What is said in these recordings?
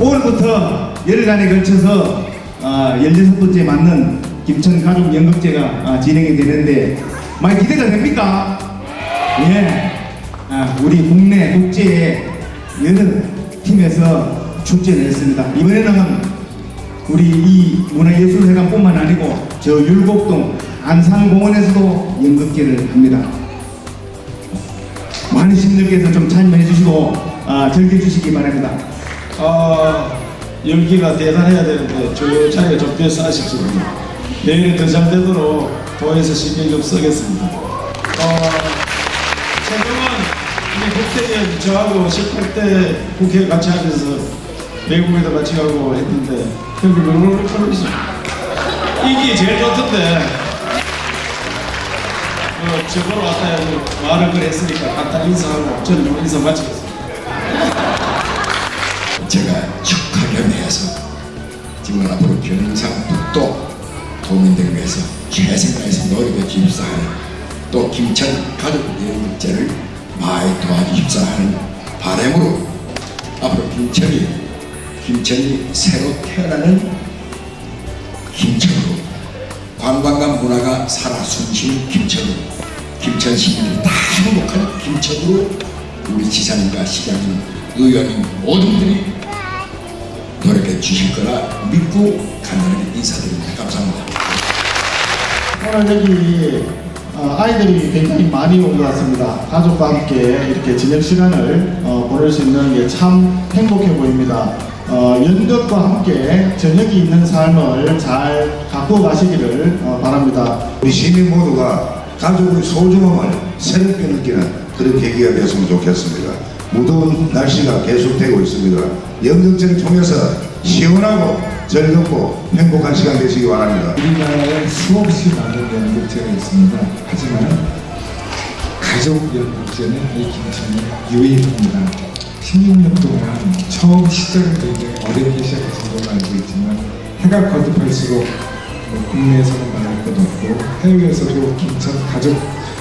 오늘부터 열흘간에 걸쳐서 아, 16번째 맞는 김천 가족 연극제가 아, 진행이 되는데 많이 기대가 됩니까? 예. 아, 우리 국내 국제의 여러 팀에서 출전을 했습니다. 이번에는 우리 이 문화예술회관뿐만 아니고 저 율곡동 안산공원에서도 연극제를 합니다. 많은 시민들께서 좀 참여해 주시고 아, 즐겨주시기 바랍니다. 아, 열기가 대단해야 되는데 조차게 좀 돼서 아쉽습니다. 내일은 더 잘 되도록 도에서 신경 좀 쓰겠습니다. 어, 최경은 국회의원 저하고 18대 국회 같이 하면서 외국에도 같이 가고 했는데 형님 얼굴을 털으시죠. 이게 제일 좋던데 어, 저보러 왔다 해서 말을 그래 했으니까 간단히 인사하고 저는 좀 인사 마치겠습니다. 제가 척하게 해서 정말 앞으로 경상북도 도민들을 위해서 최선을 다해서 노력해 주십사 또 김천 가족 연극제를 많이 도와주십사 하는 바람으로 앞으로 김천이 김천이 새로 태어나는 김천으로 관광과 문화가 살아 숨쉬는 김천으로 김천 시민들이 다 행복한 김천으로 우리 지사님과 시장님, 의원님 모든들이 노력해 주실 거라 믿고 간단하게 인사드립니다. 감사합니다. 오늘 여기 어, 아이들이 굉장히 많이 온 것 같습니다. 가족과 함께 이렇게 저녁 시간을 어, 보낼 수 있는 게 참 행복해 보입니다. 어, 연극과 함께 저녁이 있는 삶을 잘 갖고 가시기를 어, 바랍니다. 우리 시민 모두가 가족의 소중함을 새롭게 느끼는 그런 계기가 되었으면 좋겠습니다. 무더운 날씨가 계속되고 있습니다. 연극제를 통해서 시원하고 즐겁고 행복한 시간 되시기 바랍니다. 우리나라에 수없이 많은 연극제가 있습니다. 하지만 가족 연극제는 이 김천이 유일합니다. 16년 동안 처음 시작은 굉장히 어렵게 시작해서 걸로 알고 있지만 해가 거듭할수록 뭐 국내에서는 말할 것 없고 해외에서도 김천 가족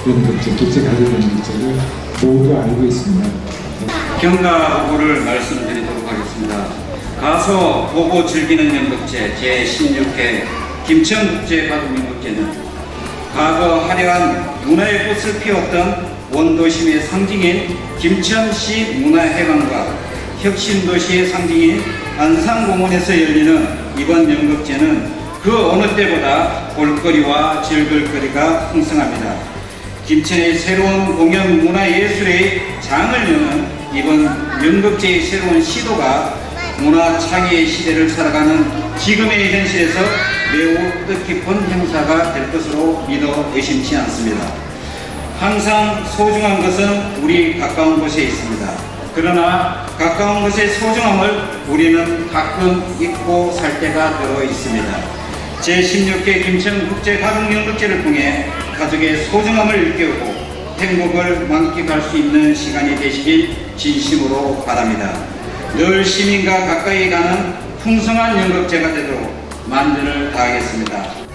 연극제, 국제 가족 연극제를 모두 알고 있습니다. 후보를 말씀드리도록 하겠습니다. 가서 보고 즐기는 연극제 제16회 김천국제가족연극제는 과거 화려한 문화의 꽃을 피웠던 원도심의 상징인 김천시 문화회관과 혁신도시의 상징인 안산공원에서 열리는 이번 연극제는 그 어느 때보다 볼거리와 즐길거리가 풍성합니다. 김천의 새로운 공연 문화 예술의 장을 여는 이번 연극제의 새로운 시도가 문화 창의의 시대를 살아가는 지금의 현실에서 매우 뜻깊은 행사가 될 것으로 믿어 의심치 않습니다. 항상 소중한 것은 우리 가까운 곳에 있습니다. 그러나 가까운 곳의 소중함을 우리는 가끔 잊고 살 때가 들어 있습니다. 제16회 김천국제가족연극제를 통해 가족의 소중함을 일깨우고 행복을 만끽할 수 있는 시간이 되시길 진심으로 바랍니다. 늘 시민과 가까이 가는 풍성한 연극제가 되도록 만전을 다하겠습니다.